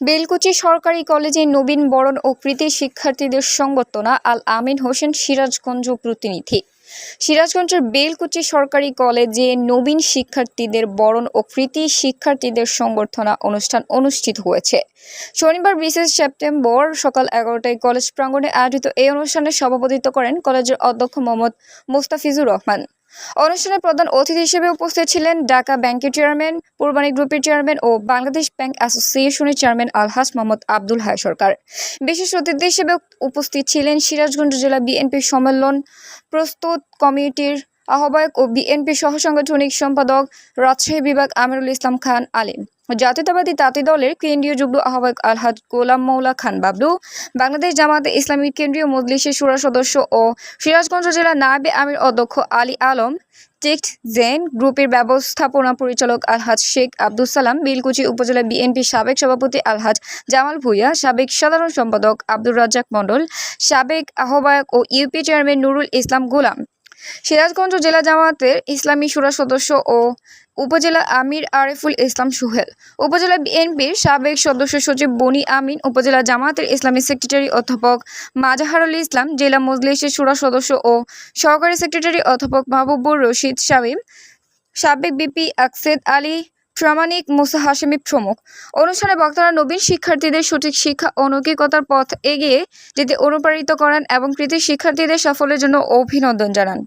বেলকুচি সরকারি কলেজে নবীন বরণ ও কৃতি শিক্ষার্থীদের সংবর্ধনা, আল আমিন হোসেন সিরাজগঞ্জ প্রতিনিধি। সিরাজগঞ্জের বেলকুচি সরকারি কলেজে নবীন শিক্ষার্থীদের বরণ ও কৃতি শিক্ষার্থীদের সংবর্ধনা অনুষ্ঠান অনুষ্ঠিত হয়েছে। শনিবার বিশেষ সেপ্টেম্বর সকাল এগারোটায় কলেজ প্রাঙ্গণে আয়োজিত এই অনুষ্ঠানে সভাপতিত্ব করেন কলেজের অধ্যক্ষ মোহাম্মদ মোস্তাফিজুর রহমান। অনুষ্ঠানে প্রধান অতিথি হিসেবে উপস্থিত ছিলেন ঢাকা ব্যাংকের চেয়ারম্যান পূর্বানী গ্রুপের চেয়ারম্যান ও বাংলাদেশ ব্যাংক অ্যাসোসিয়েশনের চেয়ারম্যান আলহাস মোহাম্মদ আব্দুল হায় সরকার। বিশেষ অতিথি হিসেবে উপস্থিত ছিলেন সিরাজগঞ্জ জেলা বিএনপি সম্মেলন প্রস্তুত কমিটির আহ্বায়ক ও বিএনপি সহসাংগঠনিক সম্পাদক রাজশাহী বিভাগ আমিরুল ইসলাম খান আলিম। জাতীয়তাবাদী তাঁতি দলের কেন্দ্রীয় যুগ্ম আহ্বায়ক আলহাজ গোলাম মৌলা খান বাবলু, বাংলাদেশ জামাতে ইসলামী কেন্দ্রীয় মজলিসের সুরা সদস্য ও সিরাজগঞ্জ জেলা নায়েবে আমির অধ্যক্ষ আলী আলম টেক্ট জেন গ্রুপের ব্যবস্থাপনা পরিচালক আলহাজ শেখ আব্দুল সালাম, বিলকুচি উপজেলা বিএনপি সাবেক সভাপতি আলহাজ জামাল ভুইয়া, সাবেক সাধারণ সম্পাদক আব্দুর রাজ্জাক মণ্ডল, সাবেক আহ্বায়ক ও ইউপি চেয়ারম্যান নুরুল ইসলাম গোলাম। সিরাজগঞ্জ জেলা জামাতের ইসলামী সুরা সদস্য ও উপজেলা আমির আরেফুল ইসলাম সুহেল, উপজেলা বিএনপির সাবেক সদস্য সচিব বনি আমিন, উপজেলা জামাতের ইসলামী সেক্রেটারি অধ্যাপক মাজাহারুল ইসলাম, জেলা মজলিসের সুরা সদস্য ও সহকারী সেক্রেটারি অধ্যাপক মাহবুবুর রশিদ শামীম, সাবেক বিপি আকসেদ আলী প্রামাণিক মুসা হাসেমি প্রমুখ। অনুষ্ঠানে বক্তারা নবীন শিক্ষার্থীদের সঠিক শিক্ষা ও পথ এগিয়ে যেতে অনুপ্রাণিত করেন এবং কৃতি শিক্ষার্থীদের সাফল্যের জন্য অভিনন্দন জানান।